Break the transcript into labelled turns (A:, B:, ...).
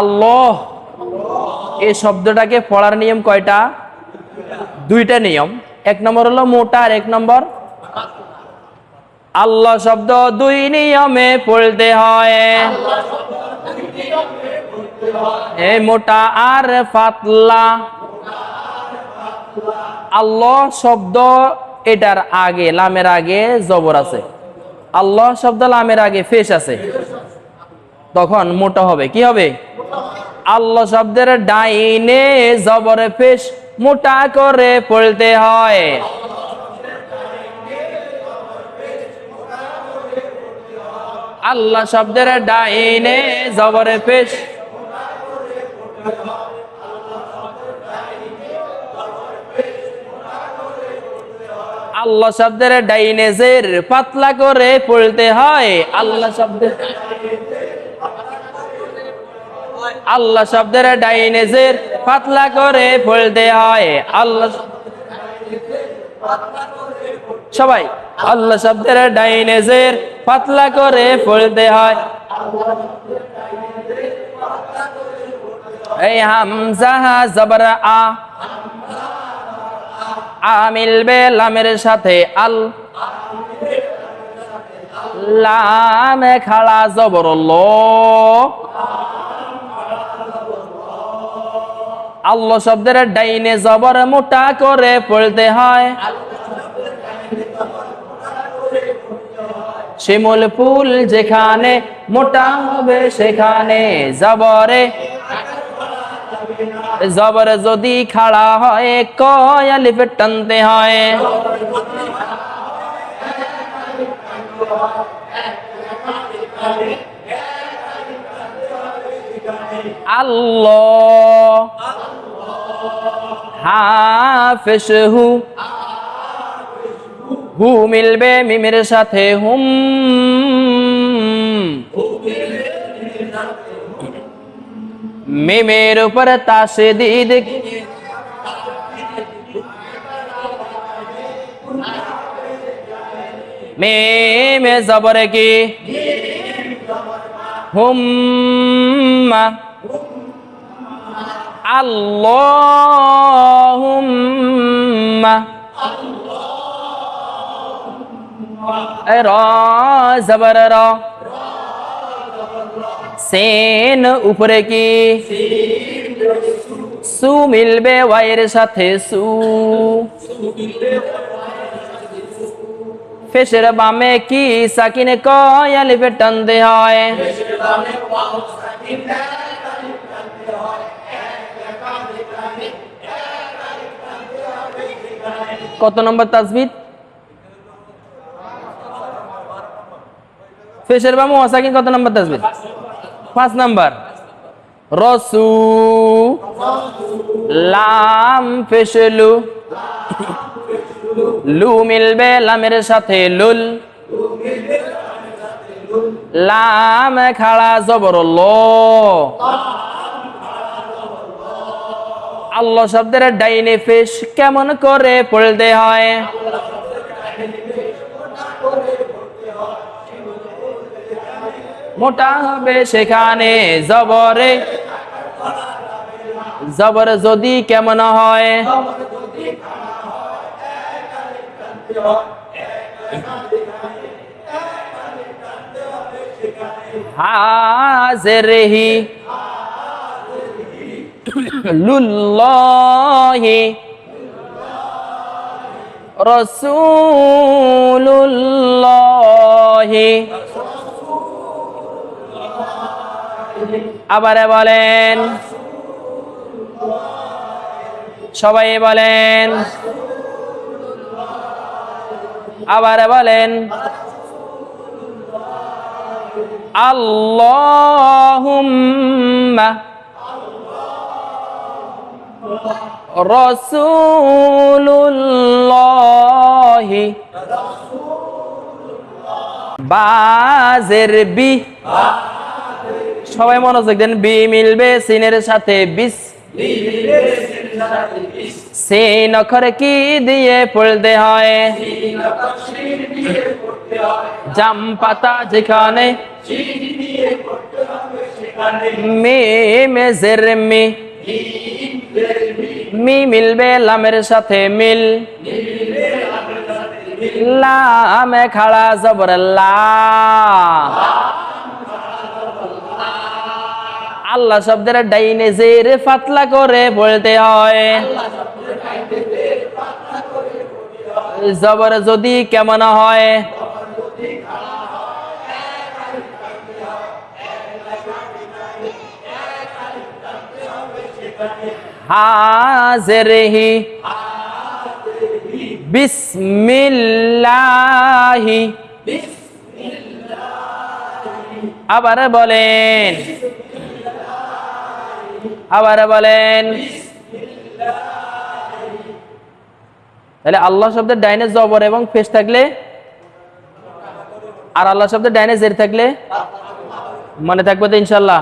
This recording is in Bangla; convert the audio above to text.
A: আল্লাহ। এই শব্দটাকে পড়ার নিয়ম কয়টা? দুইটা নিয়ম। এক নম্বর হলো মোটা, আর এক নম্বর আল্লাহ শব্দ। দুই নিয়মে পড়তে হয়। এই মোটা আর পাতলা। আল্লাহ শব্দ এটার আগে, লামের আগে জবর আছে। আল্লাহ শব্দ লামের আগে, ফেস আছে। তখন মোটা হবে, কি হবে? আল্লাহ শব্দের ডাইনে জবরে ফেস মোটা করে পড়তে হয়। আল্লাহ শব্দের ডাইনে জবরে পেশ আল্লাহ শব্দের ডাইনে জের পাতলা করে পড়তে হয়। আল্লাহ শব্দের আল্লাহ শব্দের ডাইনে জের পাতলা করে পড়তে হয়। আল্লাহ সবাই, আল্লাহ শব্দের ডাইনেজের পাতলা করে পড়তে হয়। এই হামজা জবর আ আ মিলবে লামের সাথে আল, লামে খালা জবর লো আল্লাহ শব্দের ডাইনে জবর মোটা করে পড়তে হয়। শিমুল ফুল যেখানে মোটা হবে সেখানে জবরে। জবর যদি খাড়া হয়, কয় আলিফে টানতে হয়। আল্লাহ হাফেশ হু। হু মিলবে মিমের সাথে হুম। মিমের উপর তাসে দিদ মেমে জবর কি? হুম্মা। আল্লাহুম্মা এ র জবর র সেন উপরে কি সু মিলবে ওয়াইয়ের সাথে সু ফেসের বামে কি সাকিনে কয় আলিফে টানতে হয় কত নম্বর তাজবিদ ফেসের বামু ওয়াসাকিন কত নম্বর তাজবিদ পাঁচ নাম্বার। রসু লাম ফেসলু লু মিলবে লামের সাথে লুল। লাম খাড়া জবর লো আল্লাহ শব্দের ডাইনে ফেস কেমন করে পড়তে হয়? মোটা হবে সেখানে জবরে। জবর যদি কেমন হয়? হাজেরহি লুল্লাহি রসুল্লাহি আবার বলেন। সবাই বলেন। আবার বলেন। আল্লাহুম্মা রসুল্লাহি বাজের বি। সবাই মনোযোগ দেন, বি মিলবে সিনের সাথে বিস। সিন অক্ষরে কি দিয়ে পড়তে হয়? জাম পাতা যেখানে মিম জের মি। মি মিলবে লামের সাথে মিল। লামে খাড়া জবর আল্লাহ শব্দের ডাইনে জের পাতলা করে বলতে হয়। জবর যদি কেমন হয়? হাজেরহি বিসমিল্লাহি। আবার বলেন। আবার বলেন। তাহলে আল্লাহ শব্দের ডাইনে জবর এবং ফেস থাকলে? আর আল্লাহ শব্দের ডাইনে জের থাকলে? মনে থাকবে তো ইনশাল্লাহ।